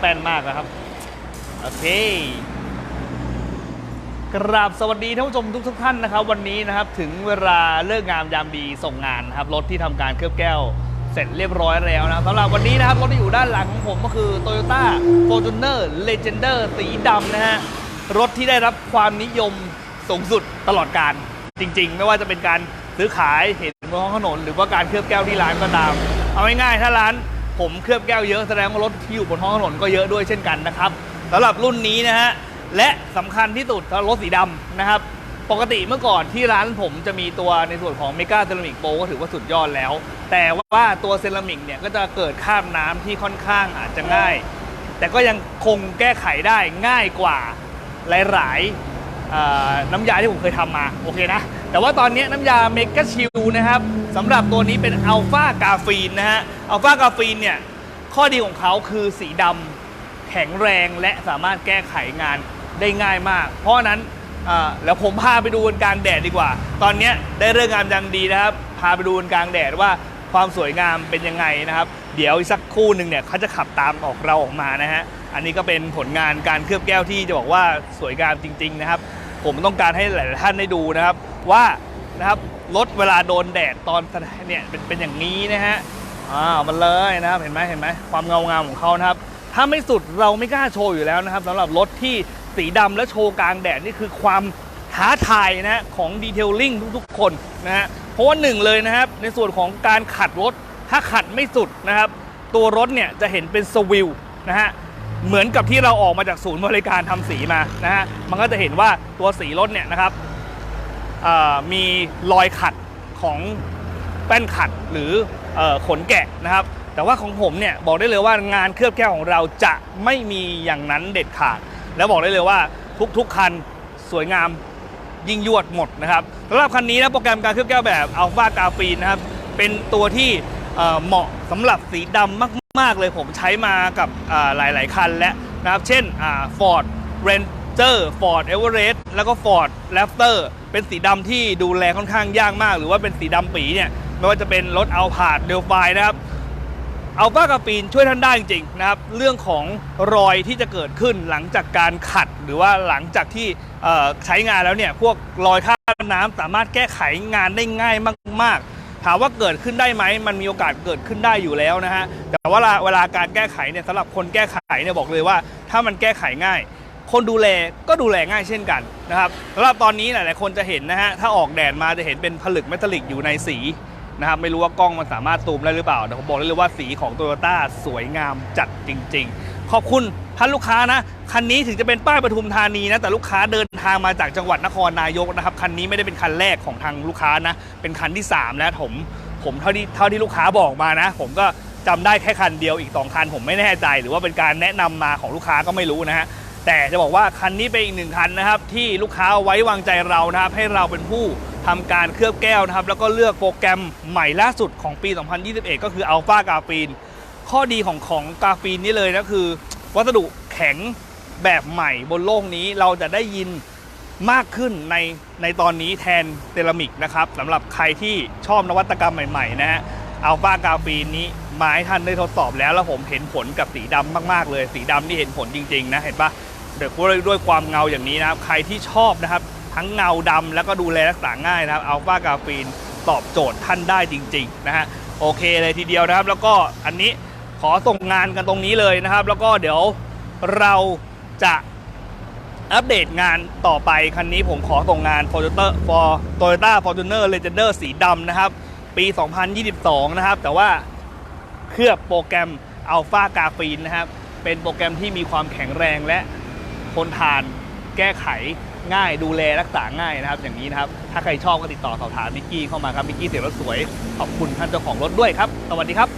แป้นมากนะครับ โอเคกราบสวัสดีท่านผู้ชมทุกทุกท่านนะครับ วันนี้นะครับถึงเวลาเลิกงามยามดีส่งงานนะครับรถที่ทำการเคลือบแก้วเสร็จเรียบร้อยแล้วนะสำหรับวันนี้นะครับรถที่อยู่ด้านหลังของผมก็คือ Toyota Fortuner Legender สีดำนะฮะรถที่ได้รับความนิยมสูงสุดตลอดการจริง ๆ ไม่ว่าจะเป็นการซื้อขายเห็นบนท้องถนน หรือว่าการเคลือบแก้วที่ร้านก็ตาม เอาง่ายๆถ้าร้าน ผมเคลือบแก้วเยอะแสดงว่ารถที่อยู่บนท้องถนนก็เยอะด้วยเช่นกันนะครับสำหรับรุ่นนี้นะฮะและสำคัญที่สุดสำหรับรถสีดำนะครับ ปกติเมื่อก่อนที่ร้านผมจะมีตัวในส่วนของเมกาเซรามิกโปก็ถือว่าสุดยอดแล้ว แต่ว่าตัวเซรามิกเนี่ยก็จะเกิดคราบน้ำที่ค่อนข้างอาจจะง่าย แต่ก็ยังคงแก้ไขได้ง่ายกว่าหลายๆน้ำยาที่ผมเคยทำมา โอเคนะ แต่ว่าตอนนี้น้ำยาเมก a ชิลนะครับสำหรับตัวนี้เป็นอัลฟากาฟีนนะฮะอัลฟากาฟีนเนี่ยข้อดีของเขาคือสีดำแข็งแรงและสามารถแก้ไขงานได้ง่ายมาก เพราะนั้นอ่าแล้วผมพาไปดูกันกลางแดดดีกว่า ตอนนี้ได้เรื่องงามยังดีนะครับ พาไปดูกันกลางแดดว่าความสวยงามเป็นยังไงนะครับ เดี๋ยวอีกสักคู่หนึ่งเนี่ยเขาจะขับตามออกเราออกมานะฮะ อันนี้ก็เป็นผลงานการเคลือบแก้วที่จะบอกว่าสวยงามจริง ๆ นะครับ ผมต้องการให้หลายๆท่านได้ดูนะครับ ว่านะครับรถเวลาโดนแดดตอนเนี่ยเป็นเป็นอย่างนี้นะฮะอ่ามันเลยนะครับเห็นไหมเห็นไหมความเงางามของเขานะครับ ถ้าไม่สุดเราไม่กล้าโชว์อยู่แล้วนะครับสำหรับรถที่สีดำและโชว์กลางแดดนี่คือความท้าทายนะฮะของดีเทลลิ่งทุกๆ คนนะฮะเพราะว่าหนึ่งเลยนะครับ ในส่วนของการขัดรถถ้าขัดไม่สุดนะครับ ตัวรถเนี่ยจะเห็นเป็นสวิลนะฮะ เหมือนกับที่เราออกมาจากศูนย์บริการทำสีมานะฮะมันก็จะเห็นว่าตัวสีรถเนี่ยนะครับมีรอยขัดของแป้นขัดหรืออขนแกะนะครับ แต่ว่าของผมเนี่ยบอกได้เลยว่างานเคลือบแก้วของเราจะไม่มีอย่างนั้นเด็ดขาด แล้วบอกได้เลยว่าทุกๆคันสวยงามยิ่งยวดหมดนะครับสำหรับคันนี้นะโปรแกรมการเคลือบแก้วแบบอัลฟากาฟีนนะครับเป็นตัวที่เเหมาะสำหรับสีดำมาก ๆเลยผมใช้มากับอ่าหลาย ๆ คันแล้วนะครับ เช่นฟอร์ดเรนเจอร์ฟอร์ดเอเวอเรสต์แล้วก็ฟอร์ดแรปเตอร์เป็นสีดำที่ดูแลค่อนข้างยากมาก หรือว่าเป็นสีดำปีเนี่ย ไม่ว่าจะเป็นรถอัลพาดเดลไฟนะครับอัลฟากาฟีนช่วยท่านได้จริงๆนะครับ เรื่องของรอยที่จะเกิดขึ้นหลังจากการขัด หรือว่าหลังจากที่ใช้งานแล้วเนี่ย พวกรอยคราบน้ำสามารถแก้ไขงานได้ง่ายมากๆ ถามว่าเกิดขึ้นได้ไหมมันมีโอกาสเกิดขึ้นได้อยู่แล้วนะฮะแต่ว่าเวลาเวลาการแก้ไขเนี่ยสำหรับคนแก้ไขเนี่ยบอกเลยว่า ถ้ามันแก้ไขง่าย คนดูแลก็ดูแลง่ายเช่นกันนะครับสำหรับตอนนี้หลายๆคนจะเห็นนะฮะถ้าออกแดดมาจะเห็นเป็นผลึกเมทัลลิกอยู่ในสีนะครับไม่รู้ว่ากล้องมันสามารถซูมได้หรือเปล่าแต่ผมบอกได้เลยว่าสีของ t o y ยต้าสวยงามจัดจริง ๆ ขอบคุณท่านลูกค้านะ คันนี้ถึงจะเป็นป้ายปทุมธานีนะ แต่ลูกค้าเดิน ทางมาจากจังหวัดนครนายกนะครับคันนี้ไม่ได้เป็นคันแรกของทางลูกค้านะ เป็นคันที่ 3 แล้วผมผมเท่าที่เท่าที่ลูกค้าบอกมานะ ผมก็จำได้แค่คันเดียวอีก2คันผมไม่แน่ใจ หรือว่าเป็นการแนะนำมาของลูกค้าก็ไม่รู้นะฮะแต่จะบอกว่าคันนี้เป็นอีกหนึ่งคันนะครับ ที่ลูกค้าไว้วางใจเรานะครับ ให้เราเป็นผู้ทำการเคลือบแก้วนะครับ แล้วก็เลือกโปรแกรมใหม่ล่าสุดของปี 2021 ก็คืออัลฟากาฟีนข้อดีของของกาฟีนนี่เลยนะคือ วัสดุแข็งแบบใหม่บนโลกนี้เราจะได้ยิน มากขึ้นในในตอนนี้แทนเซรามิกนะครับสำหรับใครที่ชอบนวัตกรรมใหม่ๆนะฮะอัลฟากาฟีนนี้มาให้ท่านได้ทดสอบแล้ว แล้วผมเห็นผลกับสีดำมากๆเลย สีดำที่เห็นผลจริงๆนะเห็นปะเดี๋ยวด้วยด้วยความเงาอย่างนี้นะครับ ใครที่ชอบนะครับ ทั้งเงาดำแล้วก็ดูแลรักษาง่ายนะครับอัลฟากาฟีนตอบโจทย์ท่านได้จริงๆนะฮะโอเคเลยทีเดียวนะครับ แล้วก็อันนี้ขอส่งงานกันตรงนี้เลยนะครับ แล้วก็เดี๋ยวเราจะ อัปเดตงานต่อไป คันนี้ผมขอส่งงาน Fortuner for Toyota Fortuner Legender สีดำนะครับ ปี 2022 นะครับ แต่ว่าเคลือบโปรแกรม Alpha g a f i n นะครับ เป็นโปรแกรมที่มีความแข็งแรงและทนทานแก้ไขง่ายดูแลรักษาง่ายนะครับ อย่างนี้นะครับ ถ้าใครชอบก็ติดต่อสอบถามมิกกี้เข้ามาครับมิกกี้เสียรถสวยขอบคุณท่านเจ้าของรถด้วยครับ สวัสดีครับ